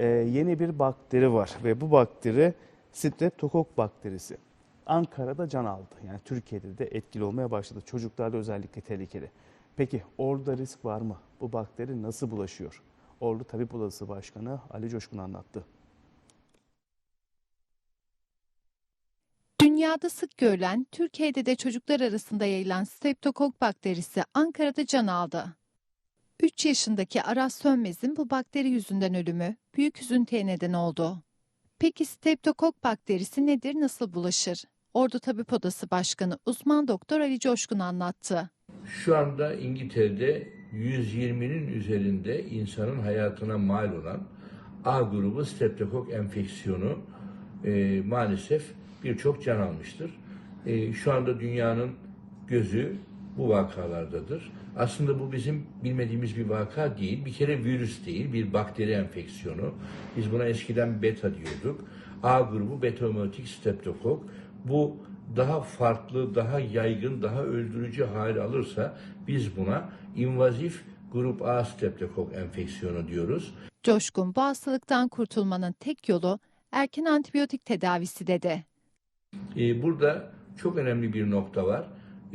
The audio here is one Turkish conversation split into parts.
e, yeni bir bakteri var ve bu bakteri streptokok bakterisi. Ankara'da can aldı. Yani Türkiye'de de etkili olmaya başladı. Çocuklarda özellikle tehlikeli. Peki orada risk var mı? Bu bakteri nasıl bulaşıyor? Ordu Tabip Odası Başkanı Ali Coşkun anlattı. Dünyada sık görülen, Türkiye'de de çocuklar arasında yayılan streptokok bakterisi Ankara'da can aldı. 3 yaşındaki Aras Sönmez'in bu bakteri yüzünden ölümü büyük üzüntüye neden oldu. Peki streptokok bakterisi nedir, nasıl bulaşır? Ordu Tabip Odası Başkanı uzman doktor Ali Coşkun anlattı. Şu anda İngiltere'de 120'nin üzerinde insanın hayatına mal olan A grubu streptokok enfeksiyonu e, maalesef birçok can almıştır. E, şu anda dünyanın gözü bu vakalardadır. Aslında bu bizim bilmediğimiz bir vaka değil. Bir kere virüs değil, bir bakteri enfeksiyonu. Biz buna eskiden beta diyorduk. A grubu beta-hemolytik streptokok. Bu daha farklı, daha yaygın, daha öldürücü hal alırsa biz buna invazif grup A streptokok enfeksiyonu diyoruz. Coşkun bu hastalıktan kurtulmanın tek yolu erken antibiyotik tedavisi dedi. Ee, burada çok önemli bir nokta var.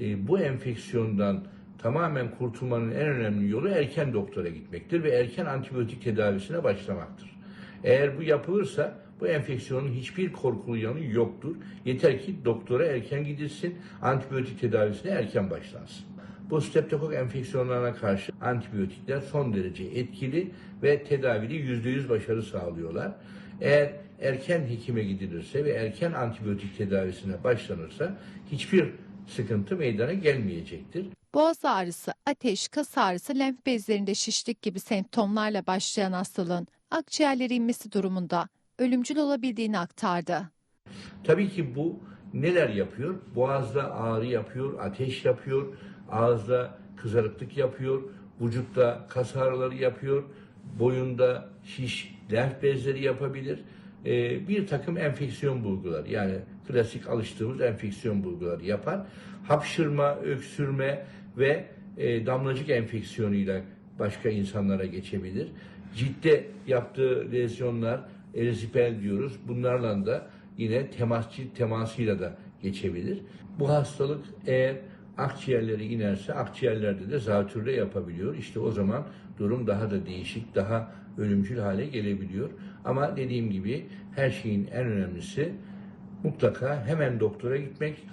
Ee, bu enfeksiyondan tamamen kurtulmanın en önemli yolu erken doktora gitmektir ve erken antibiyotik tedavisine başlamaktır. Eğer bu yapılırsa bu enfeksiyonun hiçbir korkulu yanı yoktur. Yeter ki doktora erken gidilsin, antibiyotik tedavisine erken başlansın. Bu streptokok enfeksiyonlarına karşı antibiyotikler son derece etkili ve tedavide %100 başarı sağlıyorlar. Eğer erken hekime gidilirse ve erken antibiyotik tedavisine başlanırsa hiçbir sıkıntı meydana gelmeyecektir. Boğaz ağrısı, ateş, kas ağrısı, lenf bezlerinde şişlik gibi semptomlarla başlayan hastalığın akciğerlere inmesi durumunda ölümcül olabildiğini aktardı. Tabii ki bu neler yapıyor? Boğazda ağrı yapıyor, ateş yapıyor, ağızda kızarıklık yapıyor, vücutta kas ağrıları yapıyor, boyunda şiş, lenf bezleri yapabilir. Ee, bir takım enfeksiyon bulguları yani klasik alıştığımız enfeksiyon bulguları yapar. Hapşırma, öksürme ve e, damlacık enfeksiyonuyla başka insanlara geçebilir. Ciltte yaptığı lezyonlar, erizipel diyoruz. Bunlarla da yine temas cilt temasıyla da geçebilir. Bu hastalık eğer akciğerlere inerse akciğerlerde de zatürre yapabiliyor. İşte o zaman durum daha da değişik, daha ölümcül hale gelebiliyor. Ama dediğim gibi her şeyin en önemlisi mutlaka hemen doktora gitmek,